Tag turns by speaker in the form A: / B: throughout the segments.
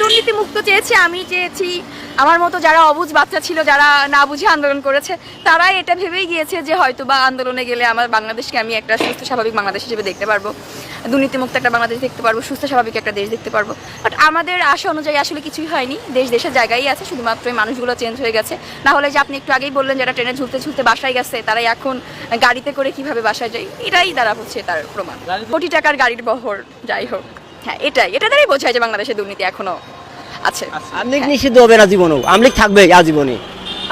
A: দুর্নীতি মুক্ত চেয়েছি আমি চেয়েছি আমার মতো যারা অবুজ বাচ্চা ছিল যারা না বুঝে আন্দোলন করেছে তারাই এটা ভেবেই গিয়েছে যে হয়তো বা আন্দোলনে গেলে আমার বাংলাদেশকে আমি একটা সুস্থ স্বাভাবিক বাংলাদেশ হিসেবে দেখতে পারব। দুর্নীতিমুক্ত একটা বাংলাদেশ দেখতে পারব সুস্থ স্বাভাবিক একটা দেশ দেখতে পারব। বাট আমাদের আশা অনুযায়ী আসলে কিছুই হয়নি। দেশ দেশের জায়গায় আছে শুধুমাত্র মানুষগুলো চেঞ্জ হয়ে গেছে। না হলে যে আপনি একটু আগেই বললেন যারা ট্রেনে ঝুলতে ঝুলতে বাসায় গেছে তারাই এখন গাড়িতে করে কীভাবে বাসায় যায় এটাই দ্বারা হচ্ছে তার প্রমাণ। কোটি টাকার গাড়ির বহর যাই হোক। হ্যাঁ এটাই। এটা দ্বারাই বোঝায় যে বাংলাদেশে দুর্নীতি এখনও আছে।
B: আমলিগ নিষিদ্ধ হবে না জীবনেও আমলিগ থাকবে আজীবনে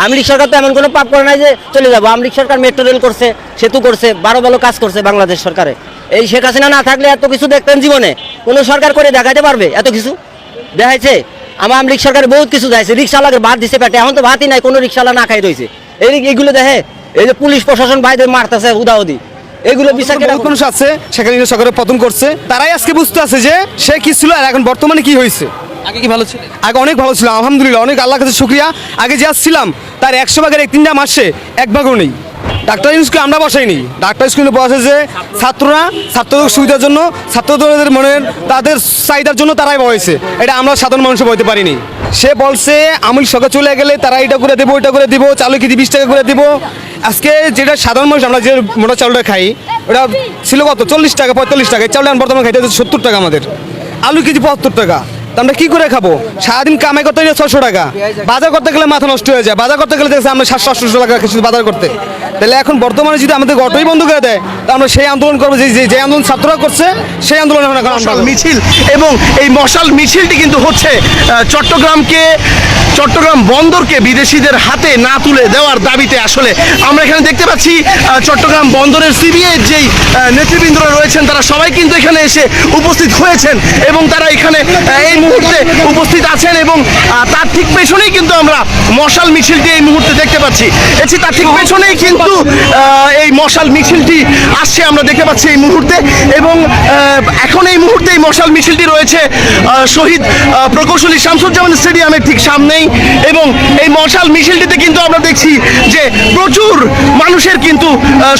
B: আমলিগ সরকার তো এমন কোনো পাপ করে নাই যে চলে যাব। আমলিগ সরকার মেট্রো রেল করছে সেতু করছে ভালো কাজ করছে বাংলাদেশ সরকারে। এই শেখ হাসিনা না থাকলে এত কিছু দেখতেন জীবনে। কোনো সরকার করে দেখাতে পারবে এত কিছু? দেখাইছে? আমার আমলিগ সরকার বহুত কিছু দেখাইছে। রিক্সাওয়ালাকে ভাত দিছে পেটে। এখন তো ভাতই নাই কোনো রিক্সাওয়ালা না খাই রয়েছে। এই এইগুলো দেখে এই যে পুলিশ প্রশাসন ভাইদের মারতেছে উদাউদি এগুলো বিচার
C: মানুষ আছে সেখানে সরকারের পতন করছে। তারাই আজকে বুঝতে আছে যে সে কি ছিল আর এখন বর্তমানে কি হয়েছে।
D: আগে কি ভালো ছিল?
C: আগে অনেক ভালো ছিল আলহামদুলিল্লাহ অনেক আল্লাহ কাছে শুক্রিয়া। আগে যে আসছিলাম তার একশো ভাগের এক তিনটা মাসে এক ভাগও নেই। ডাক্তার স্কুলে আমরা বসাইনি। ডাক্তার স্কুলে বসে যে ছাত্ররা, ছাত্রদের সুবিধার জন্য, ছাত্রদের মনের তাদের চাহিদার জন্য তারাই বসেছে। এটা আমরা সাধারণ মানুষ বলতে পারিনি। সে বলছে, আমুল সকাল চলে গেলে তারা এটা করে দেবো, ওইটা করে দিব, চালু কেজি বিশ টাকা করে দিব। আজকে যেটা সাধারণ মানুষ, আমরা যে মোটা চাউলটা খাই, ওটা ছিল কত? চল্লিশ টাকা, পঁয়তাল্লিশ টাকা। চাউলটা বর্তমানে খাইতে সত্তর টাকা আমাদের। আলু কেজি পঁচাত্তর টাকা। তা আমরা কি করে খাব? সারাদিন কামাই করতে গেলে ছশো টাকা। বাজার করতে গেলে মাথা নষ্ট হয়ে যায়। বাজার করতে গেলে দেখছি আমরা সাতশো আটশো টাকা কিছু বাজার করতে। তাহলে এখন বর্তমানে যদি আমাদের অটোই বন্ধ করে দেয় তা আমরা সেই আন্দোলন করব যে যে- আন্দোলন ছাত্ররা করছে সেই আন্দোলন এখন
E: মশাল মিছিল এবং এই মশাল মিছিলটি কিন্তু হচ্ছে চট্টগ্রামকে চট্টগ্রাম বন্দরকে বিদেশিদের হাতে না তুলে দেওয়ার দাবিতে আসলে আমরা এখানে দেখতে পাচ্ছি চট্টগ্রাম বন্দরের সিবিআই যেই নেতৃবৃন্দরা রয়েছেন, তারা সবাই কিন্তু এখানে এসে উপস্থিত হয়েছেন এবং তারা এখানে এই মুহূর্তে উপস্থিত আছেন এবং তার ঠিক পেছনেই কিন্তু আমরা মশাল মিছিলটি এই মুহূর্তে দেখতে পাচ্ছি। এছি তার ঠিক পেছনেই কিন্তু এই মশাল মিছিলটি আসছে, আমরা দেখতে পাচ্ছি এই মুহূর্তে এবং এখন এই মুহূর্তে এই মশাল মিছিলটি রয়েছে শহীদ প্রকৌশলী শামসুজ্জামান স্টেডিয়ামের ঠিক সামনেই। এবং এই মশাল মিছিলটিতে কিন্তু আমরা দেখছি যে প্রচুর মানুষের কিন্তু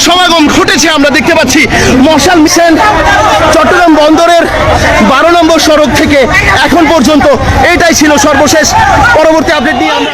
E: সমাগম ঘটেছে। আমরা দেখতে পাচ্ছি মশাল মিছিল চট্টগ্রাম বন্দরের বারো নম্বর সড়ক থেকে এখন পর্যন্ত এটাই ছিল সর্বশেষ। পরবর্তী আপডেট নিয়ে আমরা